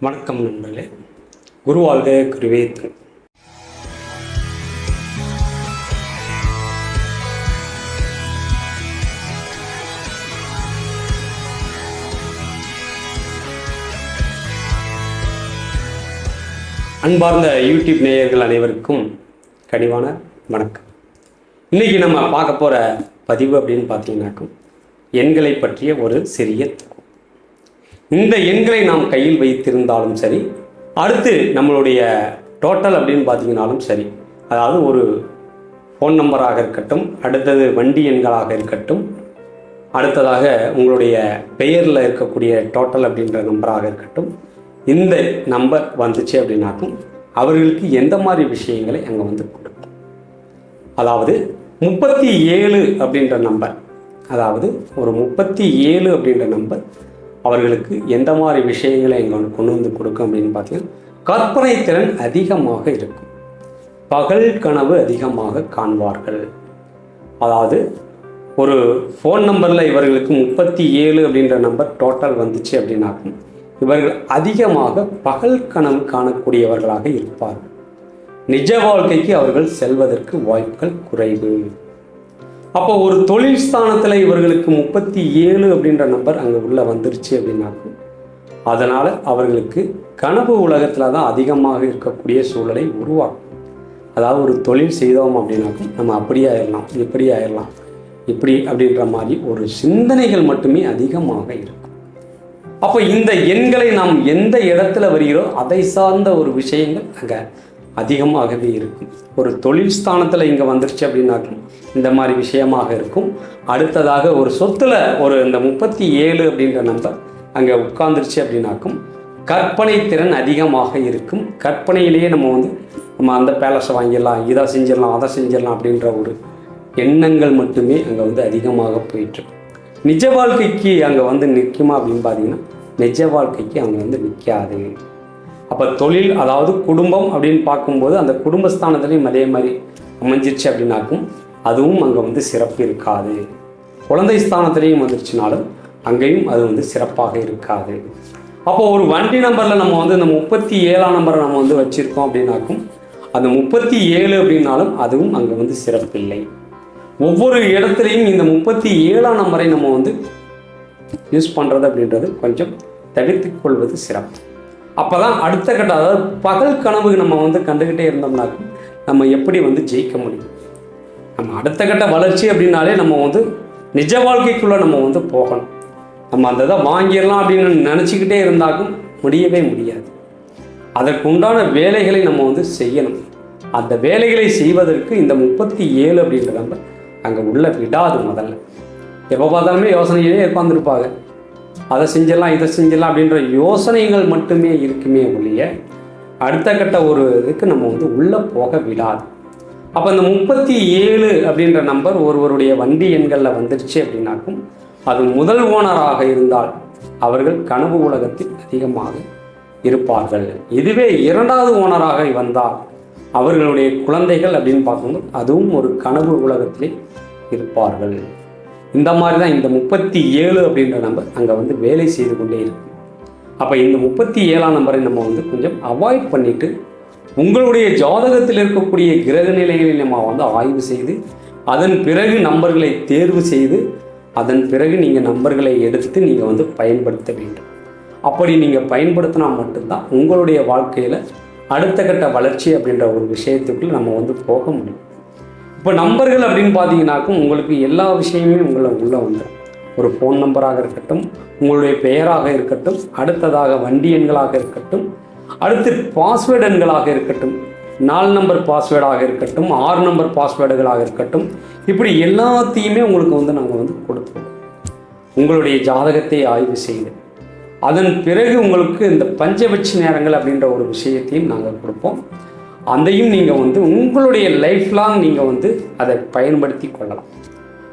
வணக்கம் நண்பர்களே குரு வாழ்க குருவே அன்பார்ந்த யூடியூப் நேயர்கள் அனைவருக்கும் கனிவான வணக்கம் இன்னைக்கு நம்ம பார்க்க போகிற பதிவு அப்படின்னு பார்த்தீங்கன்னாக்கும் எண்களை பற்றிய ஒரு சிறிய தொகுப்பு. இந்த எண்களை நாம் கையில் வைத்திருந்தாலும் சரி அடுத்து நம்மளுடைய டோட்டல் அப்படின்னு பார்த்தீங்கனாலும் சரி அதாவது ஒரு ஃபோன் நம்பராக இருக்கட்டும் அடுத்தது வண்டி எண்களாக இருக்கட்டும் அடுத்ததாக உங்களுடைய பெயரில் இருக்கக்கூடிய டோட்டல் அப்படின்ற நம்பராக இருக்கட்டும் இந்த நம்பர் வந்துச்சு அப்படின்னாக்கும் அவர்களுக்கு எந்த மாதிரி விஷயங்களை அங்கே வந்து கொடுக்கும். அதாவது முப்பத்தி ஏழு அப்படின்ற நம்பர் அதாவது ஒரு முப்பத்தி ஏழு அப்படின்ற நம்பர் அவர்களுக்கு எந்த மாதிரி விஷயங்களை எங்கள் கொண்டு வந்து கொடுக்கும் அப்படின்னு பார்த்தீங்கன்னா கற்பனை திறன் அதிகமாக இருக்கும். பகல் கனவு அதிகமாக காண்பார்கள். அதாவது ஒரு ஃபோன் நம்பரில் இவர்களுக்கு முப்பத்தி ஏழு அப்படின்ற நம்பர் டோட்டல் வந்துச்சு அப்படின்னாக்கும் இவர்கள் அதிகமாக பகல் கனவு காணக்கூடியவர்களாக இருப்பார்கள். நிஜ வாழ்க்கைக்கு அவர்கள் செல்வதற்கு வாய்ப்புகள் குறைவு. அப்போ ஒரு தொழில் ஸ்தானத்தில் இவர்களுக்கு முப்பத்தி ஏழு அப்படின்ற நம்பர் அங்கே உள்ளே வந்துருச்சு அப்படின்னாக்கும் அதனால் அவர்களுக்கு கனவு உலகத்தில் தான் அதிகமாக இருக்கக்கூடிய சூழலை உருவாக்கும். அதாவது ஒரு தொழில் செய்தோம் அப்படின்னாக்கும் நம்ம அப்படி ஆயிடலாம் இப்படி ஆயிடலாம் இப்படி அப்படின்ற மாதிரி ஒரு சிந்தனைகள் மட்டுமே அதிகமாக இருக்கும். அப்போ இந்த எண்களை நாம் எந்த இடத்துல வருகிறோம் அதை சார்ந்த ஒரு விஷயங்கள் அங்கே அதிகமாகவே இருக்கும். ஒரு தொழில் ஸ்தானத்தில் இங்கே வந்துருச்சு அப்படின்னாக்கும் இந்த மாதிரி விஷயமாக இருக்கும். அடுத்ததாக ஒரு சொத்தில் ஒரு இந்த முப்பத்தி ஏழு அப்படின்ற நம்பர் அங்கே உட்கார்ந்துருச்சு அப்படின்னாக்கும் கற்பனை திறன் அதிகமாக இருக்கும். கற்பனையிலேயே நம்ம வந்து நம்ம அந்த பேலஸை வாங்கிடலாம் இதை செஞ்சிடலாம் அதை செஞ்சிடலாம் அப்படின்ற ஒரு எண்ணங்கள் மட்டுமே அங்கே வந்து அதிகமாக போயிட்டுருக்கும் நிஜ வாழ்க்கைக்கு அங்கே வந்து நிற்குமா அப்படின்னு பார்த்தீங்கன்னா நிஜ வாழ்க்கைக்கு அங்கே வந்து நிற்காது அப்போ தொழில் அதாவது குடும்பம் அப்படின்னு பார்க்கும்போது அந்த குடும்பஸ்தானத்துலேயும் அதே மாதிரி அமைஞ்சிருச்சு அப்படின்னாக்கும் அதுவும் அங்கே வந்து சிறப்பு இருக்காது. குழந்தை ஸ்தானத்துலேயும் வந்துருச்சுனாலும் அங்கேயும் அது வந்து சிறப்பாக இருக்காது. அப்போ ஒரு வண்டி நம்பரில் நம்ம வந்து இந்த முப்பத்தி ஏழாம் நம்பரை நம்ம வந்து வச்சுருக்கோம் அப்படின்னாக்கும் அந்த முப்பத்தி ஏழு அப்படின்னாலும் அதுவும் அங்கே வந்து சிறப்பில்லை. ஒவ்வொரு இடத்துலையும் இந்த முப்பத்தி ஏழாம் நம்பரை நம்ம வந்து யூஸ் பண்ணுறது அப்படின்றது கொஞ்சம் தவிர்த்து கொள்வது சிறப்பு. அப்போ தான் அடுத்த கட்ட அதாவது பகல் கனவு நம்ம வந்து கண்டுக்கிட்டே இருந்தோம்னாக்கும் நம்ம எப்படி வந்து ஜெயிக்க முடியும்? நம்ம அடுத்த கட்ட வளர்ச்சி அப்படின்னாலே நம்ம வந்து நிஜ வாழ்க்கைக்குள்ளே நம்ம வந்து போகணும். நம்ம அந்த இதை வாங்கிடலாம் அப்படின்னு நினச்சிக்கிட்டே இருந்தாலும் முடியவே முடியாது. அதற்குண்டான வேலைகளை நம்ம வந்து செய்யணும். அந்த வேலைகளை செய்வதற்கு இந்த முப்பத்தி ஏழு அப்படின்ற நம்ம அங்கே உள்ள விடாது முதல்ல. எப்போ பார்த்தாலுமே யோசனையிலே உட்காந்துருப்பாங்க அதை செஞ்சிடலாம் இதை செஞ்சிடலாம் அப்படின்ற யோசனைகள் மட்டுமே இருக்குமே ஒழிய அடுத்த கட்ட ஒரு இதுக்கு நம்ம வந்து உள்ளே போக விடாது. அப்போ இந்த முப்பத்தி ஏழு அப்படின்ற நம்பர் ஒருவருடைய வண்டி எண்களில் வந்துருச்சு அப்படின்னாக்கும் அது முதல் ஓனராக இருந்தால் அவர்கள் கனவு உலகத்தில் அதிகமாக இருப்பார்கள். இதுவே இரண்டாவது ஓனராக வந்தால் அவர்களுடைய குழந்தைகள் அப்படின்னு பார்க்கும்போது அதுவும் ஒரு கனவு உலகத்திலே இருப்பார்கள். இந்த மாதிரி தான் இந்த முப்பத்தி ஏழு அப்படின்ற நம்பர் அங்கே வந்து வேலை செய்து கொண்டே இருக்கும் அப்போ இந்த முப்பத்தி ஏழாம் நம்பரை நம்ம வந்து கொஞ்சம் அவாய்ட் பண்ணிவிட்டு உங்களுடைய ஜாதகத்தில் இருக்கக்கூடிய கிரக நிலைகளை நம்ம வந்து ஆய்வு செய்து அதன் பிறகு நம்பர்களை தேர்வு செய்து அதன் பிறகு நீங்கள் நம்பர்களை எடுத்து நீங்கள் வந்து பயன்படுத்த வேண்டும். அப்படி நீங்கள் பயன்படுத்தினா மட்டும்தான் உங்களுடைய வாழ்க்கையில் அடுத்த கட்ட வளர்ச்சி அப்படின்ற ஒரு விஷயத்துக்குள்ளே நம்ம வந்து போக முடியும். இப்போ நம்பர்கள் அப்படின்னு பார்த்தீங்கன்னாக்கும் உங்களுக்கு எல்லா விஷயமுமே உங்களை உள்ளே வந்துடும் ஒரு ஃபோன் நம்பராக இருக்கட்டும் உங்களுடைய பெயராக இருக்கட்டும் அடுத்ததாக வண்டி எண்களாக இருக்கட்டும் அடுத்து பாஸ்வேர்டு எண்களாக இருக்கட்டும் நாலு நம்பர் பாஸ்வேர்டாக இருக்கட்டும் ஆறு நம்பர் பாஸ்வேர்டுகளாக இருக்கட்டும் இப்படி எல்லாத்தையுமே உங்களுக்கு வந்து நாங்கள் வந்து கொடுப்போம். உங்களுடைய ஜாதகத்தை ஆய்வு செய்து அதன் பிறகு உங்களுக்கு இந்த பஞ்சபட்ச நேரங்கள் அப்படின்ற ஒரு விஷயத்தையும் நாங்கள் கொடுப்போம். அதையும் நீங்கள் வந்து உங்களுடைய லைஃப் லாங் நீங்கள் வந்து அதை பயன்படுத்தி கொள்ளலாம்.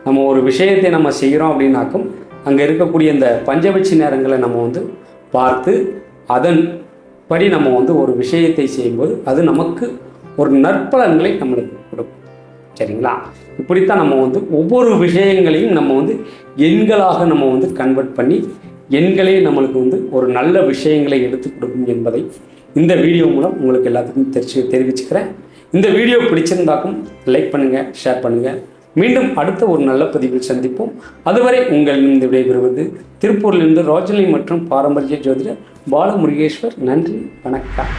நம்ம ஒரு விஷயத்தை நம்ம செய்கிறோம் அப்படின்னாக்கும் அங்கே இருக்கக்கூடிய இந்த பஞ்சபட்சி நேரங்களை நம்ம வந்து பார்த்து அதன் படி நம்ம வந்து ஒரு விஷயத்தை செய்யும்போது அது நமக்கு ஒரு நற்பலன்களை நம்மளுக்கு கொடுக்கும். சரிங்களா? இப்படித்தான் நம்ம வந்து ஒவ்வொரு விஷயங்களையும் நம்ம வந்து எண்களாக நம்ம வந்து கன்வெர்ட் பண்ணி எண்களே நம்மளுக்கு வந்து ஒரு நல்ல விஷயங்களை எடுத்து கொடுக்கும் என்பதை இந்த வீடியோ மூலம் உங்களுக்கு எல்லாத்துக்கும் தெரிச்சு தெரிவிச்சுக்கிறேன். இந்த வீடியோ பிடிச்சிருந்தாக்கும் லைக் பண்ணுங்கள் ஷேர் பண்ணுங்கள் மீண்டும் அடுத்த ஒரு நல்ல பதிவில் சந்திப்போம். அதுவரை உங்களிடம் விடைபெறுவது திருப்பூரிலிருந்து ரோஜனி மற்றும் பாரம்பரிய ஜோதிடர் பாலமுருகேஸ்வர். நன்றி வணக்கம்.